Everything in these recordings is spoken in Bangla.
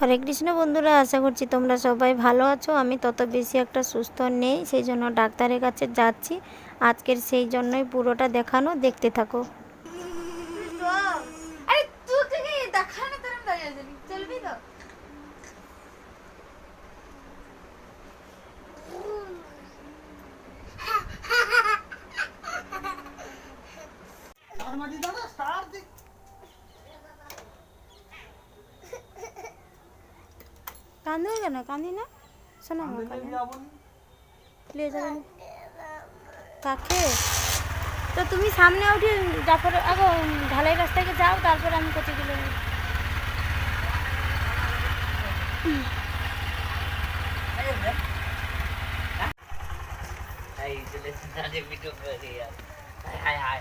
হরে কৃষ্ণ বন্ধুরা, আশা করছি তোমরা সবাই ভালো আছো। আমি তত বেশি একটা সুস্থ নেই, সেই জন্য ডাক্তারের কাছে যাচ্ছি। আজকের সেই জন্যই পুরোটা দেখানো। দেখতে থাকো আরে তুই কি দেখা না তোর দাঁড়িয়ে আছিস চলবি তো কান্দো কেন? কান্দি না? শোনো কাকে? তো তুমি সামনে উঠে তারপরে আগে ঢালাই রাস্তা থেকে যাও তারপরে আমি কোথায় গেলে। Ay, tulis na rin video ko yan. Ay,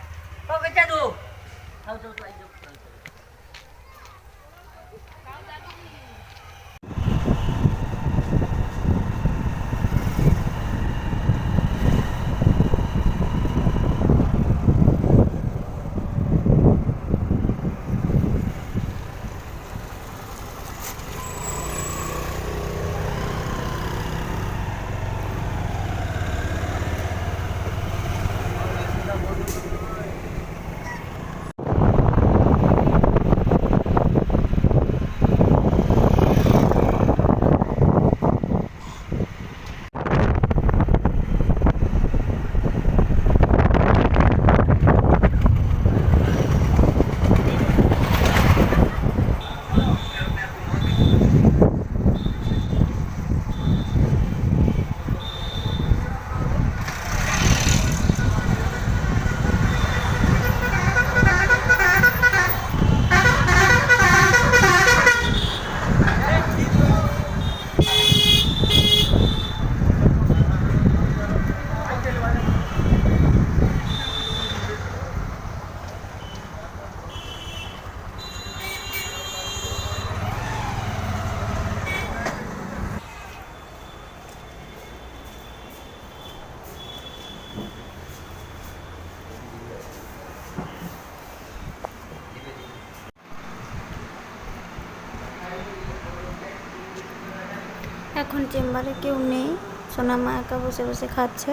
এখন চেম্বারে কেউ নেই। সোনামা একা বসে বসে খাচ্ছে।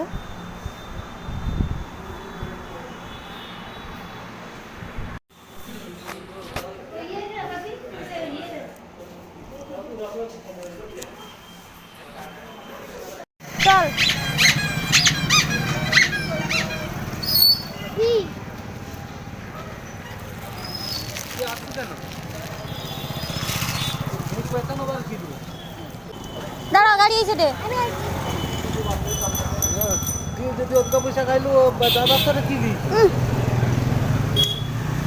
যদি পয়সা খাইলু দাদা তোরে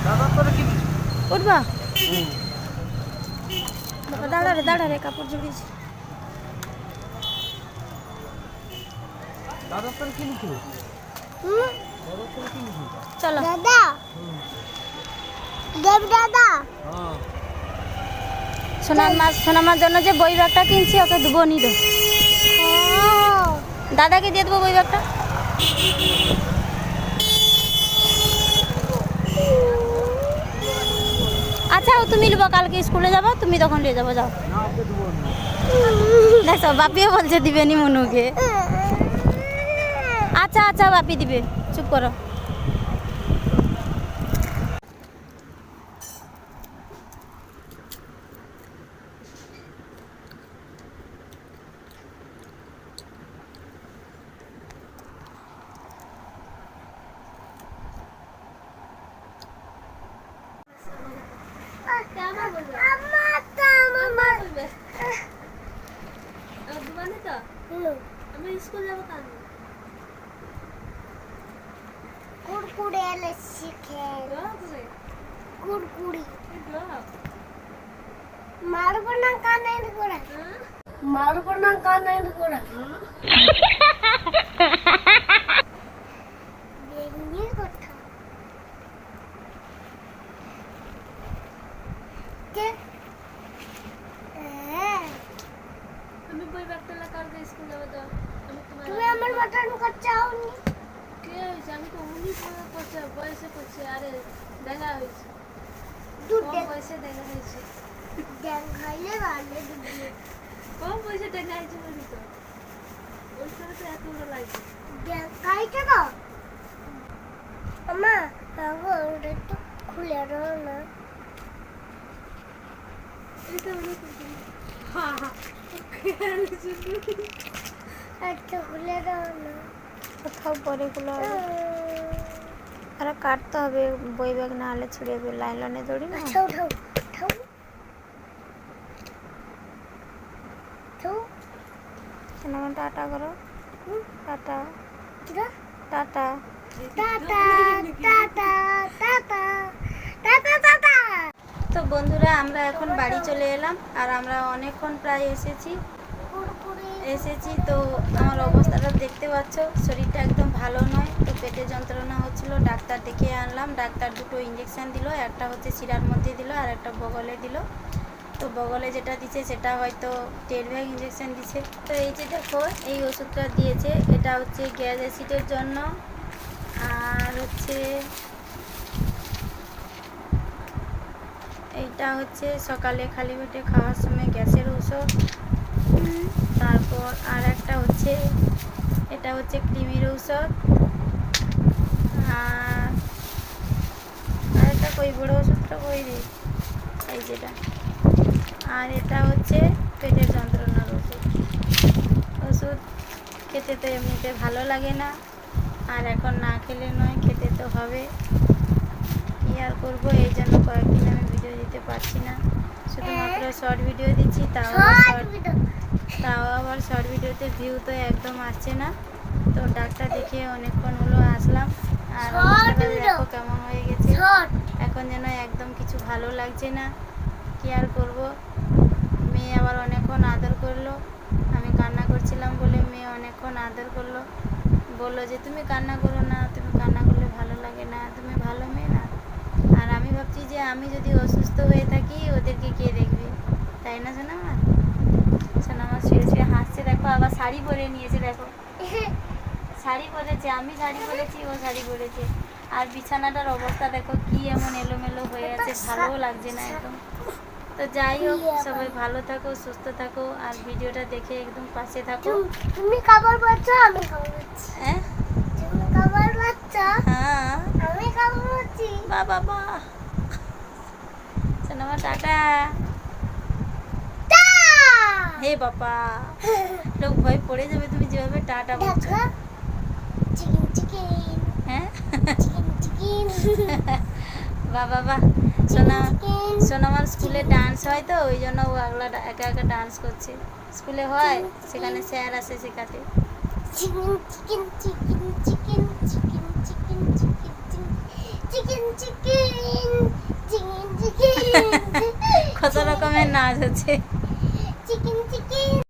দাদা তোরে উঠবা। দাঁড়া রে দাঁড়া রে কাপড় জড়িয়েছি। দাদা তোরে কিলি তো দাদা তোরে কিলি তো চলো। দাদা। দেব দাদা। হ্যাঁ। সোনার মা সোনামার জন্য যে বই ব্যাগটা কিনছি ওকে দেবো নি দো দাদাকে দিয়ে দেবো বই ব্যাগটা। আচ্ছা তুমি নেব, কালকে স্কুলে যাব, তুমি তখন নিয়ে যাব, যাও। দেখো, বাপিও বলছে দিবে নি মনুকে। আচ্ছা আচ্ছা বাপি দিবে, চুপ করো। আমি স্কুল যাব কাল কুরকুরে লস্যি খেয়ে কুরকুরি মারবো না কানের গোড়া মারবো না কানের গোড়া বেরিয়ে কথা কে হ্যাঁ আমি বই ব্যাগটা কালকে স্কুল যাব তো আমি তোমার তুমি কেন করছে অমনি কে হয়েছে? আমি তো অমনি ফোনে করছে বয়সে করছে আরে দেখা হয়েছে। কম বয়সে দেখা হয়েছে। ড্যাং খাইলে ভালো দুধ কম বয়সে ড্যাং খাইছে বলি তো। ওই সময় তো এত বড় লাগে ড্যাং খাইছে তো? আমা ওটা তো খুলে দাও না। এটা অনেক হ্যাঁ হ্যাঁ কোথাও পরে গুলো আরে কাটতে হবে বই ব্যাগ না হলে ছিঁড়ে যাবে। লাইন লাইনে দড়ি না? আচ্ছা টাটা করো? Ta-ta. Ta-ta. Ta-ta ta-ta ta-ta ta-ta ta-ta. তো বন্ধুরা আমরা এখন বাড়ি চলে এলাম আর আমরা অনেকক্ষণ প্রায় এসেছি। এসেছি, তো আমার অবস্থাটা দেখতে পাচ্ছ, শরীরটা একদম ভালো নয়, তো পেটে যন্ত্রণা হচ্ছিল, ডাক্তার দেখে আনলাম, ডাক্তার দুটো ইঞ্জেকশান দিল, একটা হচ্ছে শিরার মধ্যে দিল, আর একটা বগলে দিল। তো বগলে যেটা দিছে, সেটা হয়তো টের ব্যাগ ইঞ্জেকশন দিছে। তো এই যে দেখো, এই ওষুধটা দিয়েছে, এটা হচ্ছে গ্যাস অ্যাসিডের জন্য, আর হচ্ছে এইটা হচ্ছে সকালে খালি পেটে খাওয়ার সময় গ্যাসের ওষুধ। তারপর আর একটা হচ্ছে, এটা হচ্ছে কৃমির ঔষধ। আর একটা কই, বড় ওষুধটা কই রে? এই যেটা আর এটা হচ্ছে পেটের যন্ত্রণার ওষুধ। ওষুধ খেতে তো এমনিতে ভালো লাগে না। আর এখন না খেলে নয়, খেতে তো হবে। কী আর করব, এই জন্য কয়েকদিন আমি ভিডিও দিতে পারছি না। শর্ট ভিডিও দিচ্ছি তাও শর্ট শর্ট ভিডিও তাও আবার শর্ট ভিডিওতে ভিউ তো একদম আসছে না। তো ডাক্তার দেখে অনেকক্ষণ হলো আসলাম। আর। দেখো কেমন হয়ে গেছে। এখন যেন একদম কিছু ভালো লাগছে না। কি আর করব? মেয়ে আবার অনেকক্ষণ আদর করল। আমি কান্না করছিলাম বলে মেয়ে অনেকক্ষণ আদর করল। বলল যে তুমি কান্না করো না তুমি কান্না করলে ভালো লাগে না তুমি ভালো মেয়ে না। আর আমি ভাবছি যে আমি যদি অসুস্থ হয়ে থাকি ওদেরকে কে দেখবে? তাই না শোনা আমার শোনা আমার শুয়ে শুয়ে হাসছে দেখো আবার শাড়ি পরে নিয়েছে দেখো। শাড়ি পরেছে আমি শাড়ি পরেছি ও শাড়ি পরেছে। আর বিছানাটার অবস্থা দেখো কি এমন এলোমেলো হয়ে আছে ভালো লাগছে না একদম। তো যাই হোক সবাই ভালো থাকো সুস্থ থাকো আর ভিডিওটা দেখে একদম পাশে থাকো। তুমি- খাবার পাচ্ছ আমি খাবার পাচ্ছি হ্যাঁ? তুমি খাবার পাচ্ছ হ্যাঁ। আমি খাবার পাচ্ছি বা বাবা সোনামা টাটা। টা! হে বাবা লোক ভয় পড়ে যাবে তুমি যেভাবে টাটা বলছো। Chicken chicken. হ্যাঁ? Chicken chicken. বাবা সোনা সোনামার স্কুলে ডান্স হয় তো ওই জন্য ও আগলা একা একা ডান্স করছে। স্কুলে হয় সেখানে স্যার আসে শেখাতে। Chicken chicken chicken chicken chicken chicken chicken chicken chicken chicken chicken. কত রকমের নাচ হচ্ছে। chicken, chicken.